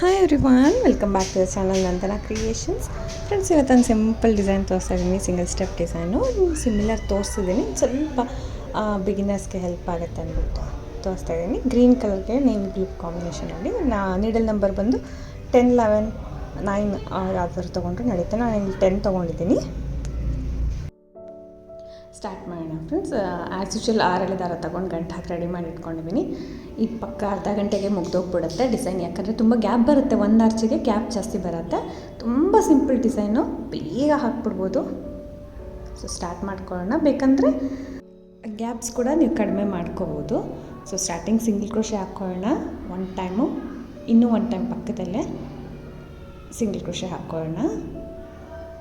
Hi everyone welcome back to the channel Nandana creations friends ಇವತ್ತೊಂದು simple design ತೋರಿಸ್ತಾ ಇದ್ದೀನಿ single step design similar ತೋರಿಸಿದ್ದೀನಿ ಸ್ವಲ್ಪ ಬಿಗಿನರ್ಸ್ಗೆ help ಆಗುತ್ತೆ ಅಂದ್ಬಿಟ್ಟು ತೋರಿಸ್ತಾ ಇದ್ದೀನಿ ಗ್ರೀನ್ ಕಲರ್ಗೆ ನೇಮ್ ಬ್ಲೂ ಕಾಂಬಿನೇಷನಲ್ಲಿ ನಾ ನೀಡಲ್ ನಂಬರ್ ಬಂದು ಟೆನ್ ಲೆವೆನ್ ನೈನ್ ಯಾವ್ದಾದ್ರು ತೊಗೊಂಡ್ರೆ ನಡೀತೆ. ನಾನು ಇಲ್ಲಿ ಟೆನ್ ತೊಗೊಂಡಿದ್ದೀನಿ. ಸ್ಟಾರ್ಟ್ ಮಾಡೋಣ ಫ್ರೆಂಡ್ಸ್. ಆ್ಯಸ್ ಯೂಶಲ್ ಆರಲ್ಲಿ ದಾರ ತೊಗೊಂಡು ಗಂಟೆ ಹಾಕಿ ರೆಡಿ ಮಾಡಿ ಇಟ್ಕೊಂಡಿದ್ದೀನಿ ಈ ಪಕ್ಕ ಅರ್ಧ ಗಂಟೆಗೆ ಮುಗ್ದೋಗ್ಬಿಡುತ್ತೆ ಡಿಸೈನ್ ಯಾಕಂದರೆ ತುಂಬ ಗ್ಯಾಪ್ ಬರುತ್ತೆ. ಒಂದು ಆರ್ಚಿಗೆ ಗ್ಯಾಪ್ ಜಾಸ್ತಿ ಬರುತ್ತೆ. ತುಂಬ ಸಿಂಪಲ್ ಡಿಸೈನು ಬೇಗ ಹಾಕ್ಬಿಡ್ಬೋದು. ಸೊ ಸ್ಟಾರ್ಟ್ ಮಾಡ್ಕೊಳ್ಳೋಣ. ಬೇಕಂದರೆ ಗ್ಯಾಪ್ಸ್ ಕೂಡ ನೀವು ಕಡಿಮೆ ಮಾಡ್ಕೋಬೋದು. ಸೊ ಸ್ಟಾರ್ಟಿಂಗ್ ಸಿಂಗಲ್ ಕ್ರೋಶೆ ಹಾಕ್ಕೊಳ್ಳೋಣ. ಒನ್ ಟೈಮು ಇನ್ನೂ ಒನ್ ಟೈಮ್ ಪಕ್ಕದಲ್ಲೇ ಸಿಂಗಲ್ ಕ್ರೋಶೆ ಹಾಕ್ಕೊಳ್ಳೋಣ.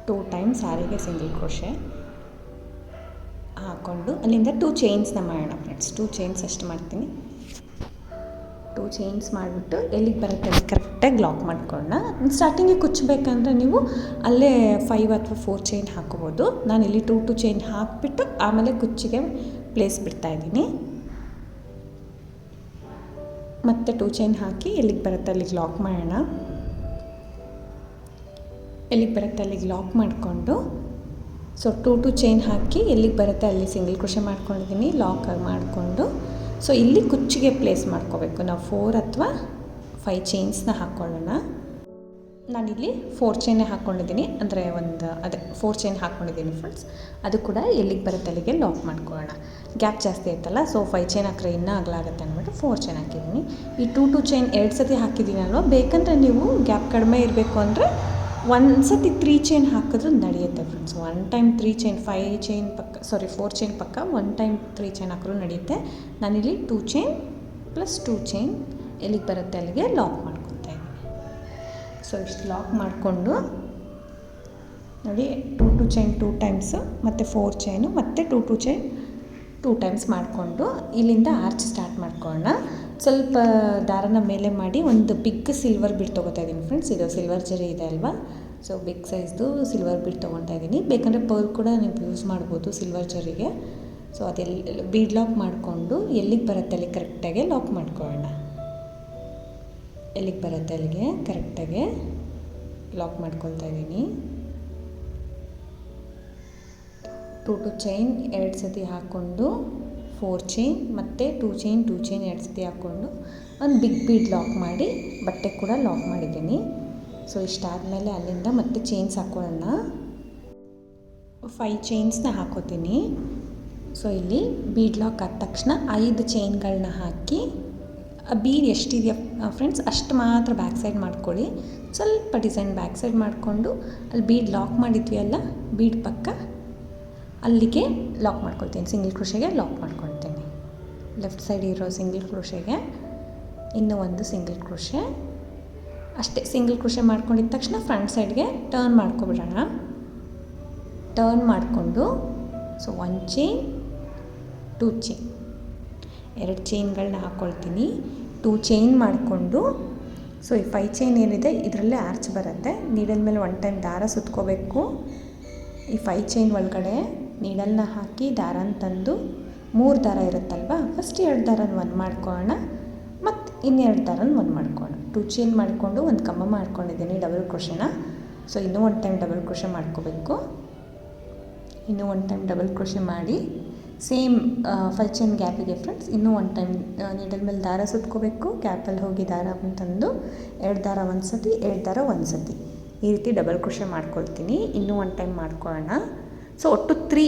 ಟೂ ಟೈಮ್ ಸಾರಿಗೆ ಸಿಂಗಲ್ ಕ್ರೋಶೆ ಹಾಕ್ಕೊಂಡು ಅಲ್ಲಿಂದ ಟೂ ಚೈನ್ಸ್ನ ಮಾಡೋಣ ಫ್ರೆಂಡ್ಸ್ ಟೂ ಚೈನ್ಸ್ ಅಷ್ಟು ಮಾಡ್ತೀನಿ. ಟೂ ಚೈನ್ಸ್ ಮಾಡಿಬಿಟ್ಟು ಎಲ್ಲಿಗೆ ಬರುತ್ತೆ ಅಲ್ಲಿ ಕರೆಕ್ಟಾಗಿ ಲಾಕ್ ಮಾಡ್ಕೊಳ್ಳೋಣ. ಸ್ಟಾರ್ಟಿಂಗಿಗೆ ಕುಚ್ಚಬೇಕಂದ್ರೆ ನೀವು ಅಲ್ಲೇ ಫೈವ್ ಅಥವಾ ಫೋರ್ ಚೈನ್ ಹಾಕೋಬೋದು. ನಾನು ಇಲ್ಲಿ ಟೂ ಟು ಚೈನ್ ಹಾಕಿಬಿಟ್ಟು ಆಮೇಲೆ ಕುಚ್ಚಿಗೆ ಪ್ಲೇಸ್ ಬಿಡ್ತಾ ಇದ್ದೀನಿ. ಮತ್ತೆ ಟೂ ಚೈನ್ ಹಾಕಿ ಎಲ್ಲಿಗೆ ಬರುತ್ತೆ ಅಲ್ಲಿಗೆ ಲಾಕ್ ಮಾಡೋಣ. ಎಲ್ಲಿಗೆ ಬರುತ್ತೆ ಅಲ್ಲಿಗೆ ಲಾಕ್ ಮಾಡಿಕೊಂಡು ಸೊ ಟೂ ಟು ಚೈನ್ ಹಾಕಿ ಎಲ್ಲಿಗೆ ಬರುತ್ತೆ? ಅಲ್ಲಿ ಸಿಂಗಲ್ ಕ್ರೋಶೆ ಮಾಡ್ಕೊಂಡಿದ್ದೀನಿ ಲಾಕ್ ಮಾಡಿಕೊಂಡು. ಸೊ ಇಲ್ಲಿ ಕುಚ್ಚಿಗೆ ಪ್ಲೇಸ್ ಮಾಡ್ಕೋಬೇಕು. ನಾವು ಫೋರ್ ಅಥವಾ ಫೈವ್ ಚೈನ್ಸ್ನ ಹಾಕ್ಕೊಳ್ಳೋಣ ನಾನಿಲ್ಲಿ ಫೋರ್ ಚೈನೇ ಹಾಕ್ಕೊಂಡಿದ್ದೀನಿ ಅಂದರೆ ಒಂದು, ಅದೇ ಫೋರ್ ಚೈನ್ ಹಾಕ್ಕೊಂಡಿದ್ದೀನಿ ಫ್ರೆಂಡ್ಸ್ ಅದು ಕೂಡ ಎಲ್ಲಿಗೆ ಬರುತ್ತೆ? ಅಲ್ಲಿಗೆ ಲಾಕ್ ಮಾಡ್ಕೊಳ್ಳೋಣ. ಗ್ಯಾಪ್ ಜಾಸ್ತಿ ಆಯ್ತಲ್ಲ ಸೊ ಫೈ ಚೈನ್ ಹಾಕ್ರೆ ಇನ್ನೂ ಆಗಲಾಗುತ್ತೆ ಅಂದ್ಬಿಟ್ಟು ಫೋರ್ ಚೈನ್ ಹಾಕಿದ್ದೀನಿ ಈ ಟೂ ಟು ಚೈನ್ ಎರಡು ಸತಿ ಹಾಕಿದ್ದೀನಲ್ವ ಬೇಕಂದರೆ ನೀವು ಗ್ಯಾಪ್ ಕಡಿಮೆ ಇರಬೇಕು ಅಂದರೆ ಒಂದು ಸತಿ ತ್ರೀ ಚೈನ್ ಹಾಕಿದ್ರೂ ನಡೆಯುತ್ತೆ friends one time three chain five chain ಪಕ್ಕ ಸಾರಿ ಫೋರ್ ಚೈನ್ ಪಕ್ಕ ಒನ್ ಟೈಮ್ ತ್ರೀ ಚೈನ್ ಹಾಕಿದ್ರು ನಡೆಯುತ್ತೆ. ನಾನಿಲ್ಲಿ two chain plus two chain ಎಲ್ಲಿಗೆ ಬರುತ್ತೆ ಅಲ್ಲಿಗೆ ಲಾಕ್ ಮಾಡ್ಕೊತಾ ಇದ್ದೀನಿ. ಸೊ ಇಷ್ಟು ಲಾಕ್ ಮಾಡಿಕೊಂಡು ನೋಡಿ two to chain two times ಮತ್ತು ಫೋರ್ ಚೈನು ಮತ್ತು two to chain two times ಮಾಡಿಕೊಂಡು ಇಲ್ಲಿಂದ ಆರ್ಚ್ ಸ್ಟಾರ್ಟ್ ಮಾಡ್ಕೊಳ್ಳೋಣ. ಸ್ವಲ್ಪ ದಾರನ ಮೇಲೆ ಮಾಡಿ ಒಂದು ಬಿಗ್ ಸಿಲ್ವರ್ ಬಿಡ್ ತೊಗೋತಾ ಇದ್ದೀನಿ ಫ್ರೆಂಡ್ಸ್ ಇದು ಸಿಲ್ವರ್ ಜರಿ ಇದೆ ಅಲ್ವಾ? ಸೊ ಬಿಗ್ ಸೈಜ್ದು ಸಿಲ್ವರ್ ಬಿಡ್ ತೊಗೊತಾ ಇದ್ದೀನಿ. ಬೇಕಂದರೆ ಪರ್ ಕೂಡ ನೀವು ಯೂಸ್ ಮಾಡ್ಬೋದು ಸಿಲ್ವರ್ ಜರಿಗೆ. ಸೊ ಅದೆಲ್ಲ ಬೀಡ್ ಲಾಕ್ ಮಾಡಿಕೊಂಡು ಎಲ್ಲಿಗೆ ಬರುತ್ತೆ ಅಲ್ಲಿ ಕರೆಕ್ಟಾಗಿ ಲಾಕ್ ಮಾಡ್ಕೊಳ್ಳೋಣ. ಎಲ್ಲಿಗೆ ಬರುತ್ತೆ ಅಲ್ಲಿಗೆ ಕರೆಕ್ಟಾಗಿ ಲಾಕ್ ಮಾಡ್ಕೊಳ್ತಾ ಇದ್ದೀನಿ. ಟು ಟು ಚೈನ್ ಎರಡು ಸತಿ ಹಾಕ್ಕೊಂಡು ಫೋರ್ ಚೈನ್ ಮತ್ತು ಟೂ ಚೈನ್ ಟೂ ಚೈನ್ ಎರಡು ಸತಿ ಹಾಕ್ಕೊಂಡು ಒಂದು ಬಿಗ್ ಬೀಡ್ ಲಾಕ್ ಮಾಡಿ, ಬಟ್ಟೆ ಕೂಡ ಲಾಕ್ ಮಾಡಿದ್ದೀನಿ. ಸೊ ಇಷ್ಟಾದಮೇಲೆ ಅಲ್ಲಿಂದ ಮತ್ತೆ ಚೈನ್ಸ್ ಹಾಕ್ಕೊಳ್ಳೋಣ ಫೈ ಚೈನ್ಸ್ನ ಹಾಕೋತೀನಿ. ಸೊ ಇಲ್ಲಿ ಬೀಡ್ ಲಾಕ್ ಆದ ತಕ್ಷಣ ಐದು ಚೈನ್ಗಳನ್ನ ಹಾಕಿ ಬೀಡ್ ಎಷ್ಟಿದೆಯಾ ಫ್ರೆಂಡ್ಸ್ ಅಷ್ಟು ಮಾತ್ರ ಬ್ಯಾಕ್ ಸೈಡ್ ಮಾಡ್ಕೊಳ್ಳಿ. ಸ್ವಲ್ಪ ಡಿಸೈನ್ ಬ್ಯಾಕ್ ಸೈಡ್ ಮಾಡಿಕೊಂಡು, ಅಲ್ಲಿ ಬೀಡ್ ಲಾಕ್ ಮಾಡಿದ್ವಿ ಅಲ್ಲ ಬೀಡ್ ಪಕ್ಕ, ಅಲ್ಲಿಗೆ ಲಾಕ್ ಮಾಡ್ಕೊಳ್ತೀನಿ. ಸಿಂಗಲ್ ಕೃಷಿಗೆ ಲಾಕ್ ಮಾಡ್ಕೊಳ್ತೀನಿ ಲೆಫ್ಟ್ ಸೈಡ್ ಇರೋ ಸಿಂಗಲ್ ಕ್ರೋಶೆಗೆ, ಇನ್ನೂ ಒಂದು ಸಿಂಗಲ್ ಕ್ರೋಶೆ. ಅಷ್ಟೇ, ಸಿಂಗಲ್ ಕ್ರೋಶೆ ಮಾಡ್ಕೊಂಡಿದ ತಕ್ಷಣ ಫ್ರಂಟ್ ಸೈಡ್ಗೆ ಟರ್ನ್ ಮಾಡ್ಕೊಬಿಡೋಣ. ಟರ್ನ್ ಮಾಡಿಕೊಂಡು, so one chain, two chain. ಎರಡು ಚೈನ್ಗಳನ್ನ ಹಾಕ್ಕೊಳ್ತೀನಿ ಟೂ ಚೈನ್ ಮಾಡಿಕೊಂಡು, ಸೊ ಈ ಫೈ ಚೈನ್ ಏನಿದೆ, ಇದರಲ್ಲೇ ಆರ್ಚ್ ಬರುತ್ತೆ. ನೀಡಲ್ ಮೇಲೆ ಒನ್ ಟೈಮ್ ದಾರ ಸುತ್ಕೋಬೇಕು. ಈ ಫೈ ಚೈನ್ ಒಳಗಡೆ ನೀಡಲ್ನ ಹಾಕಿ ದಾರನ ತಂದು ಮೂರು ದಾರ ಇರುತ್ತಲ್ವ? ಫಸ್ಟ್ ಎರಡು ದಾರನ ಒಂದು ಮಾಡ್ಕೊಳ್ಳೋಣ ಮತ್ತು ಇನ್ನೆರಡು ದಾರನ ಒಂದು ಮಾಡ್ಕೊಳ್ಳೋಣ ಟು ಚೇನ್ ಮಾಡಿಕೊಂಡು ಒಂದು ಕಂಬ ಮಾಡ್ಕೊಂಡಿದ್ದೀನಿ ಡಬಲ್ ಕ್ರೋಶನ ಸೊ ಇನ್ನೂ ಒಂದು ಟೈಮ್ ಡಬಲ್ ಕ್ರೋಶೆ ಮಾಡ್ಕೋಬೇಕು. ಇನ್ನೂ ಒಂದು ಟೈಮ್ ಡಬಲ್ ಕ್ರೋಶೆ ಮಾಡಿ ಸೇಮ್ ಫೈ ಚೈನ್ ಗ್ಯಾಪಿಗೆ ಫ್ರೆಂಡ್ಸ್ ಇನ್ನೂ ಒಂದು ಟೈಮ್ ನೀಡಲ್ ಮೇಲೆ ದಾರ ಸುತ್ಕೋಬೇಕು. ಗ್ಯಾಪಲ್ಲಿ ಹೋಗಿ ದಾರ ಅಂತಂದು ಎರಡು ದಾರ ಒಂದು ಸತಿ, ಎರಡು ದಾರ ಒಂದು ಸತಿ. ಈ ರೀತಿ ಡಬಲ್ ಕ್ರೋಶೆ ಮಾಡ್ಕೊಳ್ತೀನಿ. ಇನ್ನೂ ಒಂದು ಟೈಮ್ ಮಾಡ್ಕೊಳ್ಳೋಣ ಸೊ ಒಟ್ಟು ತ್ರೀ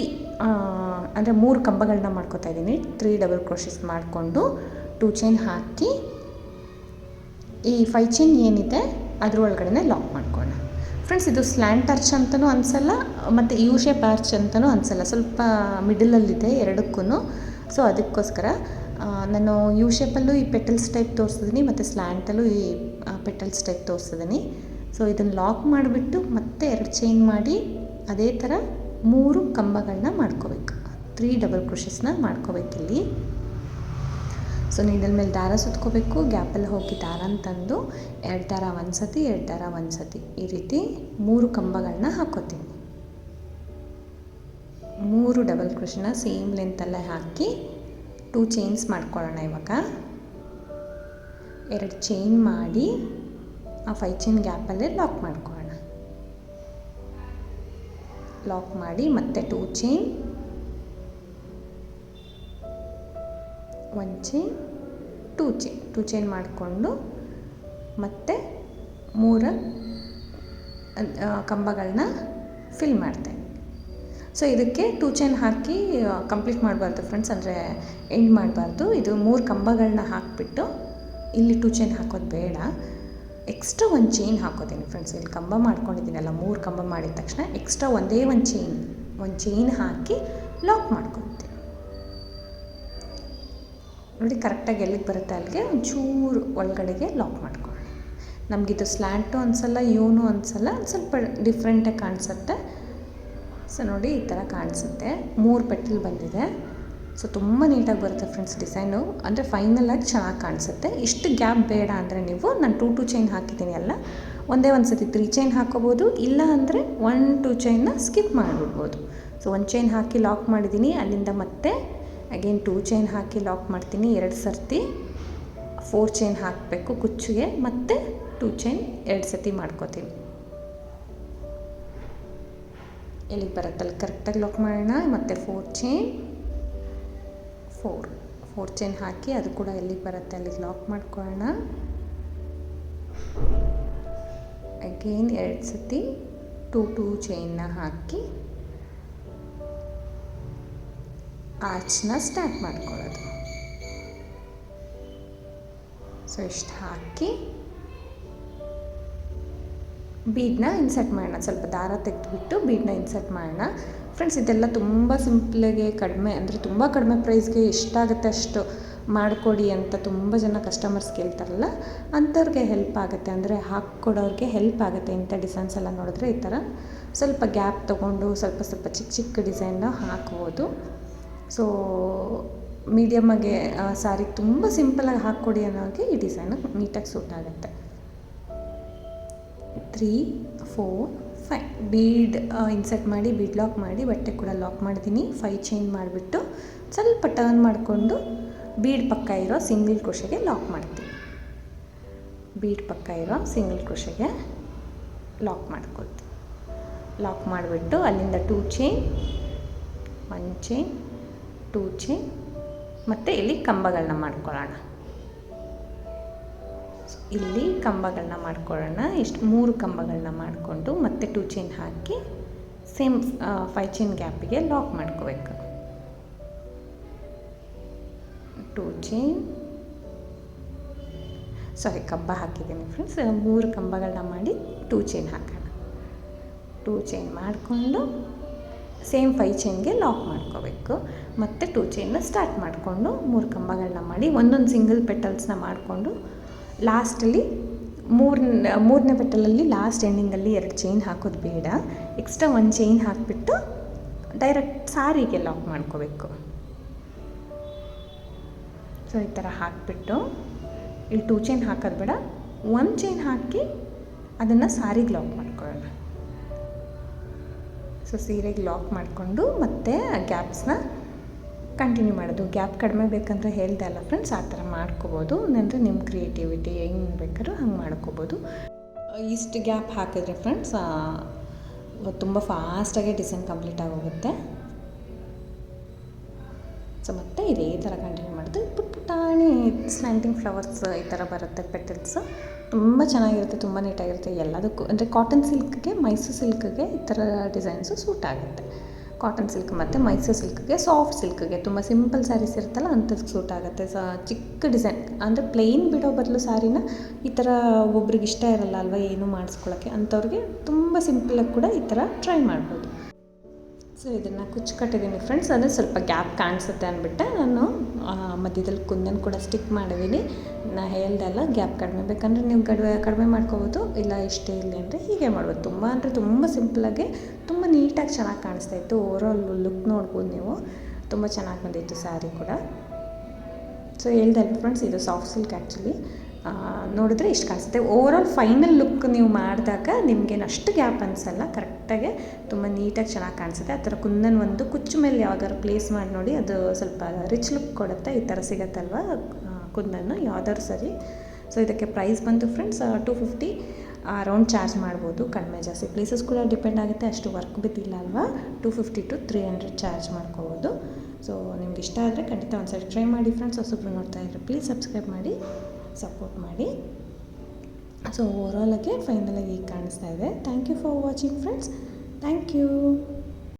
ಅಂದರೆ ಮೂರು ಕಂಬಗಳನ್ನ ಮಾಡ್ಕೋತಾ ಇದ್ದೀನಿ. ತ್ರೀ ಡಬಲ್ ಕ್ರೋಶಸ್ ಮಾಡಿಕೊಂಡು ಟೂ ಚೈನ್ ಹಾಕಿ, ಈ ಫೈ ಚೈನ್ ಏನಿದೆ ಅದ್ರ ಒಳಗಡೆ ಲಾಕ್ ಮಾಡ್ಕೊಳ್ಳೋಣ. ಫ್ರೆಂಡ್ಸ್ ಇದು ಸ್ಲ್ಯಾಂಟ್ ಟರ್ಚ್ ಅಂತಲೂ ಅನಿಸಲ್ಲ, ಮತ್ತು ಯು ಶೇಪ್ ಆರ್ಚ್ ಅಂತಲೂ ಅನಿಸಲ್ಲ. ಸ್ವಲ್ಪ ಮಿಡಲಲ್ಲಿದೆ ಎರಡಕ್ಕೂ ಸೊ ಅದಕ್ಕೋಸ್ಕರ ನಾನು ಯು ಶೇಪಲ್ಲೂ ಈ ಪೆಟಲ್ಸ್ ಟೈಪ್ ತೋರಿಸಿದ್ದೀನಿ ಮತ್ತು ಸ್ಲ್ಯಾಂಟಲ್ಲೂ ಈ ಪೆಟಲ್ಸ್ ಟೈಪ್ ತೋರಿಸಿದ್ದೀನಿ ಸೊ ಇದನ್ನು ಲಾಕ್ ಮಾಡಿಬಿಟ್ಟು ಮತ್ತೆ ಎರಡು ಚೈನ್ ಮಾಡಿ, ಅದೇ ಥರ ಮೂರು ಕಂಬಗಳನ್ನ ಮಾಡ್ಕೋಬೇಕು. ತ್ರೀ ಡಬಲ್ ಕ್ರೋಶಸ್ನ ಮಾಡ್ಕೋಬೇಕಿಲ್ಲಿ ಸೊ ನೀಡಲ್ ಮೇಲೆ ದಾರ ಸುತ್ಕೋಬೇಕು. ಗ್ಯಾಪಲ್ಲಿ ಹೋಗಿ ದಾರನ ತಂದು ಎರಡು ದಾರ ಒಂದು ಸತಿ ಎರಡು ದಾರ ಒಂದು ಸತಿ ಈ ರೀತಿ ಮೂರು ಕಂಬಗಳನ್ನ ಹಾಕೋತೀನಿ. ಮೂರು ಡಬಲ್ ಕ್ರೋಶನ ಸೇಮ್ ಲೆಂತಲ್ಲೇ ಹಾಕಿ ಟೂ ಚೈನ್ಸ್ ಮಾಡ್ಕೊಳ್ಳೋಣ ಇವಾಗ. ಎರಡು ಚೈನ್ ಮಾಡಿ ಆ ಫೈ ಚೈನ್ ಗ್ಯಾಪಲ್ಲೇ ಲಾಕ್ ಮಾಡ್ಕೊಳ್ಳೋಣ ಲಾಕ್ ಮಾಡಿ ಮತ್ತೆ two chain one chain two chain two chain ಮಾಡಿಕೊಂಡು ಮತ್ತೆ ಮೂರ ಕಂಬಗಳನ್ನ ಫಿಲ್ ಮಾಡ್ತೇನೆ ಸೊ ಇದಕ್ಕೆ ಟೂ ಚೈನ್ ಹಾಕಿ ಕಂಪ್ಲೀಟ್ ಮಾಡಬಾರ್ದು ಫ್ರೆಂಡ್ಸ್ ಅಂದರೆ ಎಂಡ್ ಮಾಡಬಾರ್ದು. ಇದು ಮೂರು ಕಂಬಗಳನ್ನ ಹಾಕಿಬಿಟ್ಟು ಇಲ್ಲಿ ಟೂ ಚೈನ್ ಹಾಕೋದು ಬೇಡ. ಎಕ್ಸ್ಟ್ರಾ ಒಂದು ಚೈನ್ ಹಾಕೋತೀನಿ ಫ್ರೆಂಡ್ಸ್ ಇಲ್ಲಿ ಕಂಬ ಮಾಡ್ಕೊಂಡಿದ್ದೀನಲ್ಲ, ಮೂರು ಕಂಬ ಮಾಡಿದ ತಕ್ಷಣ ಎಕ್ಸ್ಟ್ರಾ ಒಂದೇ ಒಂದು ಚೈನ್ ಒಂದು ಚೈನ್ ಹಾಕಿ ಲಾಕ್ ಮಾಡ್ಕೊತೀನಿ ನೋಡಿ ಕರೆಕ್ಟಾಗಿ ಎಲ್ಲಿಗೆ ಬರುತ್ತೆ ಅಲ್ಲಿಗೆ? ಒಂಚೂರು ಒಳಗಡೆಗೆ ಲಾಕ್ ಮಾಡ್ಕೊಳ್ಳಿ. ನಮಗಿದು ಸ್ಲ್ಯಾಂಟು ಅನಿಸಲ್ಲ ಇವನು ಅನಿಸಲ್ಲ, ಒಂದು ಸ್ವಲ್ಪ ಡಿಫ್ರೆಂಟಾಗಿ ಕಾಣಿಸುತ್ತೆ. ಸೊ ನೋಡಿ ಈ ಥರ ಕಾಣಿಸುತ್ತೆ. ಮೂರು ಪೆಟ್ಟಲು ಬಂದಿದೆ. ಸೊ ತುಂಬ ನೀಟಾಗಿ ಬರುತ್ತೆ ಫ್ರೆಂಡ್ಸ್ ಡಿಸೈನು ಅಂದರೆ ಫೈನಲಾಗಿ ಚೆನ್ನಾಗಿ ಕಾಣಿಸುತ್ತೆ. ಇಷ್ಟು ಗ್ಯಾಪ್ ಬೇಡ ಅಂದರೆ ನೀವು, ನಾನು ಟೂ ಟು ಚೈನ್ ಹಾಕಿದ್ದೀನಿ ಅಲ್ಲ, ಒಂದೇ ಒಂದು ಸತಿ ತ್ರೀ ಚೈನ್ ಹಾಕೋಬೋದು. ಇಲ್ಲ ಅಂದರೆ ಒನ್ ಟೂ ಚೈನ್ನ ಸ್ಕಿಪ್ ಮಾಡಿಬಿಡ್ಬೋದು. ಸೊ ಒಂದು ಚೈನ್ ಹಾಕಿ ಲಾಕ್ ಮಾಡಿದ್ದೀನಿ. ಅಲ್ಲಿಂದ ಮತ್ತೆ ಅಗೇನ್ ಟೂ ಚೈನ್ ಹಾಕಿ ಲಾಕ್ ಮಾಡ್ತೀನಿ. ಎರಡು ಸರ್ತಿ ಫೋರ್ ಚೈನ್ ಹಾಕಬೇಕು ಕುಚ್ಚಿಗೆ. ಮತ್ತು ಟೂ ಚೈನ್ ಎರಡು ಸತಿ ಮಾಡ್ಕೋತೀನಿ. ಎಲ್ಲಿಗೆ ಬರುತ್ತಲ್ಲ? ಕರೆಕ್ಟಾಗಿ ಲಾಕ್ ಮಾಡೋಣ. ಮತ್ತು four chain four four chain ಹಾಕಿ ಅದು ಕೂಡ ಎಲ್ಲಿಗೆ ಬರುತ್ತೆ ಅಲ್ಲಿಗೆ ಲಾಕ್ ಮಾಡ್ಕೊಳ್ಳೋಣ. ಅಗೇನ್ ಎರಡು ಸತಿ ಟೂ ಟೂ ಚೈನ್ನ ಹಾಕಿ ಆರ್ಚ್ನ ಸ್ಟಾರ್ಟ್ ಮಾಡ್ಕೊಳ್ಳೋದು. ಸೊ ಇಷ್ಟು ಹಾಕಿ ಬೀಡನ್ನ ಇನ್ಸರ್ಟ್ ಮಾಡೋಣ. ಸ್ವಲ್ಪ ದಾರ ತೆಗೆದುಬಿಟ್ಟು ಬೀಡನ್ನ ಇನ್ಸರ್ಟ್ ಮಾಡೋಣ. ಫ್ರೆಂಡ್ಸ್ ಇದೆಲ್ಲ ತುಂಬ ಸಿಂಪ್ಲಾಗಿ ಕಡಿಮೆ, ಅಂದರೆ ತುಂಬ ಕಡಿಮೆ ಪ್ರೈಸ್ಗೆ ಎಷ್ಟಾಗುತ್ತೆ ಅಷ್ಟು ಮಾಡಿಕೊಡಿ ಅಂತ ತುಂಬ ಜನ ಕಸ್ಟಮರ್ಸ್ ಕೇಳ್ತಾರಲ್ಲ, ಅಂಥವ್ರಿಗೆ ಹೆಲ್ಪ್ ಆಗುತ್ತೆ, ಅಂದರೆ ಹಾಕ್ಕೊಡೋರಿಗೆ ಹೆಲ್ಪ್ ಆಗುತ್ತೆ ಇಂಥ ಡಿಸೈನ್ಸ್ ಎಲ್ಲ ನೋಡಿದ್ರೆ ಈ ಥರ. ಸ್ವಲ್ಪ ಗ್ಯಾಪ್ ತೊಗೊಂಡು ಸ್ವಲ್ಪ ಸ್ವಲ್ಪ ಚಿಕ್ಕ ಚಿಕ್ಕ ಡಿಸೈನ್ನ ಹಾಕ್ಬೋದು. ಸೊ ಮೀಡಿಯಮ್ಮಾಗೆ ಸಾರಿ ತುಂಬ ಸಿಂಪಲಾಗಿ ಹಾಕ್ಕೊಡಿ ಅನ್ನೋರಿಗೆ ಈ ಡಿಸೈನ್ ನೀಟಾಗಿ ಸೂಟ್ ಆಗುತ್ತೆ. Three four five bead insert ಮಾಡಿ ಬೀಡ್ ಲಾಕ್ ಮಾಡಿ, ಬಟ್ಟೆ ಕೂಡ ಲಾಕ್ ಮಾಡ್ತೀನಿ. ಫೈ ಚೇಂಜ್ ಮಾಡಿಬಿಟ್ಟು ಸ್ವಲ್ಪ ಟರ್ನ್ ಮಾಡಿಕೊಂಡು ಬೀಡ್ ಪಕ್ಕ ಇರೋ ಸಿಂಗಲ್ ಕ್ರೋಶೆಗೆ ಲಾಕ್ ಮಾಡ್ತೀನಿ. ಬೀಡ್ ಪಕ್ಕ ಇರೋ ಸಿಂಗಲ್ ಕ್ರೋಶೆಗೆ ಲಾಕ್ ಮಾಡ್ಕೊಳ್ತೀನಿ. ಲಾಕ್ ಮಾಡಿಬಿಟ್ಟು ಅಲ್ಲಿಂದ two chain one chain two chain ಮತ್ತು ಇಲ್ಲಿ ಕಂಬಗಳನ್ನ ಮಾಡ್ಕೊಳ್ಳೋಣ. ಇಲ್ಲಿ ಕಂಬಗಳನ್ನ ಮಾಡ್ಕೊಳ್ಳೋಣ. ಇಷ್ಟು ಮೂರು ಕಂಬಗಳನ್ನ ಮಾಡಿಕೊಂಡು ಮತ್ತೆ ಟೂ ಚೈನ್ ಹಾಕಿ ಸೇಮ್ ಫೈ ಚೈನ್ ಗ್ಯಾಪಿಗೆ ಲಾಕ್ ಮಾಡ್ಕೋಬೇಕು. ಟೂ ಚೈನ್ ಸಾರಿ ಕಂಬ ಹಾಕಿದ್ದೀನಿ ಫ್ರೆಂಡ್ಸ್ ಮೂರು ಕಂಬಗಳನ್ನ ಮಾಡಿ ಟೂ ಚೈನ್ ಹಾಕೋಣ. ಟೂ ಚೈನ್ ಮಾಡಿಕೊಂಡು ಸೇಮ್ ಫೈ ಚೈನ್ಗೆ ಲಾಕ್ ಮಾಡ್ಕೋಬೇಕು. ಮತ್ತು ಟೂ ಚೈನ್ನ ಸ್ಟಾರ್ಟ್ ಮಾಡಿಕೊಂಡು ಮೂರು ಕಂಬಗಳನ್ನ ಮಾಡಿ ಒಂದೊಂದು ಸಿಂಗಲ್ ಪೆಟಲ್ಸ್ನ ಮಾಡಿಕೊಂಡು ಲಾಸ್ಟಲ್ಲಿ ಮೂರನೇ ಮೂರನೇ ಬೆಟ್ಟಲಲ್ಲಿ ಲಾಸ್ಟ್ ಎಂಡಿಂಗಲ್ಲಿ ಎರಡು ಚೈನ್ ಹಾಕೋದು ಬೇಡ. ಎಕ್ಸ್ಟ್ರಾ ಒಂದು ಚೈನ್ ಹಾಕಿಬಿಟ್ಟು ಡೈರೆಕ್ಟ್ ಸಾರಿಗೆ ಲಾಕ್ ಮಾಡ್ಕೋಬೇಕು. ಸೊ ಈ ಥರ ಹಾಕಿಬಿಟ್ಟು ಇಲ್ಲಿ ಟೂ ಚೈನ್ ಹಾಕೋದು ಬೇಡ. ಒಂದು ಚೈನ್ ಹಾಕಿ ಅದನ್ನು ಸಾರಿಗೆ ಲಾಕ್ ಮಾಡ್ಕೊಳ್ಳೋಣ. ಸೊ ಸೀರೆಗೆ ಲಾಕ್ ಮಾಡಿಕೊಂಡು ಮತ್ತೆ ಗ್ಯಾಪ್ಸ್ನ ಕಂಟಿನ್ಯೂ ಮಾಡೋದು ಗ್ಯಾಪ್ ಕಡಿಮೆ ಬೇಕಂತ ಹೇಳ್ದೆ ಅಲ್ಲ ಫ್ರೆಂಡ್ಸ್ ಆ ಥರ ಮಾಡ್ಕೋಬೋದು. ಅಂದರೆ ನಿಮ್ಮ ಕ್ರಿಯೇಟಿವಿಟಿ ಹೆಂಗೆ ಬೇಕಾದ್ರೂ ಹಂಗೆ ಮಾಡ್ಕೋಬೋದು. ಇಷ್ಟು ಗ್ಯಾಪ್ ಹಾಕಿದ್ರೆ ಫ್ರೆಂಡ್ಸ್ ತುಂಬ ಫಾಸ್ಟಾಗಿ ಡಿಸೈನ್ ಕಂಪ್ಲೀಟ್ ಆಗೋಗುತ್ತೆ. ಸೊ ಮತ್ತೆ ಇದೇ ಥರ ಕಂಟಿನ್ಯೂ ಮಾಡೋದು. ಪುಟ್ ಪುಟಾಣಿ ಸ್ಲ್ಯಾಂಟಿಂಗ್ ಫ್ಲವರ್ಸ್ ಈ ಥರ ಬರುತ್ತೆ ಪೆಟಲ್ಸ್ ತುಂಬ ಚೆನ್ನಾಗಿರುತ್ತೆ, ತುಂಬ ನೀಟಾಗಿರುತ್ತೆ ಎಲ್ಲದಕ್ಕೂ, ಅಂದರೆ ಕಾಟನ್ ಸಿಲ್ಕ್ಗೆ ಮೈಸೂರು ಸಿಲ್ಕ್ಗೆ ಈ ಥರ ಡಿಸೈನ್ಸು ಸೂಟ್ ಆಗುತ್ತೆ. ಕಾಟನ್ ಸಿಲ್ಕ್ ಮತ್ತು ಮೈಸೂರು ಸಿಲ್ಕ್ಗೆ ಸಾಫ್ಟ್ ಸಿಲ್ಕ್ಗೆ ತುಂಬ ಸಿಂಪಲ್ ಸ್ಯಾರೀಸ್ ಇರುತ್ತಲ್ಲ ಅಂಥದ್ದು ಸೂಟ್ ಆಗುತ್ತೆ. ಸ, ಚಿಕ್ಕ ಡಿಸೈನ್ ಅಂದರೆ ಪ್ಲೇನ್ ಬಿಡೋ ಬದಲು ಸ್ಯಾರಿನ ಈ ಥರ ಒಬ್ರಿಗೆ ಇಷ್ಟ ಇರಲ್ಲ ಅಲ್ವಾ ಏನು ಮಾಡಿಸ್ಕೊಳ್ಳೋಕ್ಕೆ ಅಂಥವ್ರಿಗೆ ತುಂಬ ಸಿಂಪಲಾಗಿ ಕೂಡ ಈ ಥರ ಟ್ರೈ ಮಾಡ್ಬೋದು. ಸೊ ಇದನ್ನು ಕುಚ್ಚು ಕಟ್ಟಿದ್ದೀನಿ ಫ್ರೆಂಡ್ಸ್ ಅಂದರೆ ಸ್ವಲ್ಪ ಗ್ಯಾಪ್ ಕಾಣಿಸುತ್ತೆ ಅಂದ್ಬಿಟ್ಟು ನಾನು ಮಧ್ಯದಲ್ಲಿ ಕುಂದನ್ ಕೂಡ ಸ್ಟಿಕ್ ಮಾಡಿದ್ದೀನಿ ನಾ ಹೇಳ್ದೆ ಅಲ್ಲ ಗ್ಯಾಪ್ ಕಡಿಮೆ ಬೇಕಂದರೆ ನೀವು ಕಡಿಮೆ ಕಡಿಮೆ ಮಾಡ್ಕೋಬೋದು. ಇಲ್ಲ, ಇಷ್ಟೇ ಇಲ್ಲ ಅಂದರೆ ಹೀಗೆ ಮಾಡ್ಬೋದು. ತುಂಬ ಅಂದರೆ ತುಂಬ ಸಿಂಪಲಾಗಿ ತುಂಬ ನೀಟಾಗಿ ಚೆನ್ನಾಗಿ ಕಾಣಿಸ್ತಾ ಇತ್ತು. ಓವರಾಲ್ ಲುಕ್ ನೋಡ್ಬೋದು ನೀವು. ತುಂಬ ಚೆನ್ನಾಗಿ ಬಂದಿತ್ತು ಸ್ಯಾರಿ ಕೂಡ. ಸೊ ಹೇಳ್ದೆ ಅಲ್ಲ ಫ್ರೆಂಡ್ಸ್ ಇದು ಸಾಫ್ಟ್ ಸಿಲ್ಕ್ ಆ್ಯಕ್ಚುಲಿ ನೋಡಿದ್ರೆ ಇಷ್ಟು ಕಾಣಿಸುತ್ತೆ. ಓವರಾಲ್ ಫೈನಲ್ ಲುಕ್ ನೀವು ಮಾಡಿದಾಗ ನಿಮಗೇನು ಅಷ್ಟು ಗ್ಯಾಪ್ ಅನಿಸಲ್ಲ. ಕರೆಕ್ಟಾಗಿ ತುಂಬ ನೀಟಾಗಿ ಚೆನ್ನಾಗಿ ಕಾಣಿಸುತ್ತೆ. ಆ ಥರ ಕುಂದನ್ ಒಂದು ಕುಚ್ಚು ಮೇಲೆ ಯಾವ್ದಾದ್ರು ಪ್ಲೇಸ್ ಮಾಡಿ ನೋಡಿ, ಅದು ಸ್ವಲ್ಪ ರಿಚ್ ಲುಕ್ ಕೊಡುತ್ತೆ ಈ ಥರ ಸಿಗತ್ತಲ್ವ? ಕುಂದನ್ನು, ಯಾವ್ದಾದ್ರು ಸರಿ. ಸೊ ಇದಕ್ಕೆ ಪ್ರೈಸ್ ಬಂತು friends two fifty around charge ಮಾಡ್ಬೋದು. ಕಡಿಮೆ ಜಾಸ್ತಿ ಪ್ಲೇಸಸ್ ಕೂಡ ಡಿಪೆಂಡ್ ಆಗುತ್ತೆ. ಅಷ್ಟು ವರ್ಕ್ ಬಿದ್ದಿಲ್ಲ ಅಲ್ವಾ? Two fifty to three hundred charge ಮಾಡ್ಕೋಬೋದು. ಸೊ ನಿಮ್ಗೆ ಇಷ್ಟ ಆದರೆ ಖಂಡಿತ ಒಂದ್ಸರಿ ಟ್ರೈ ಮಾಡಿ ಫ್ರೆಂಡ್ಸ್ ಹೊಸಬ್ರು ನೋಡ್ತಾ ಇದ್ರೆ ಪ್ಲೀಸ್ ಸಬ್ಸ್ಕ್ರೈಬ್ ಮಾಡಿ ಸಪೋರ್ಟ್ ಮಾಡಿ. ಸೊ ಓವರಾಲಾಗಿ ಫೈನಲಾಗಿ ಈಗ ಕಾಣಿಸ್ತಾ ಇದೆ. Thank you for watching friends thank you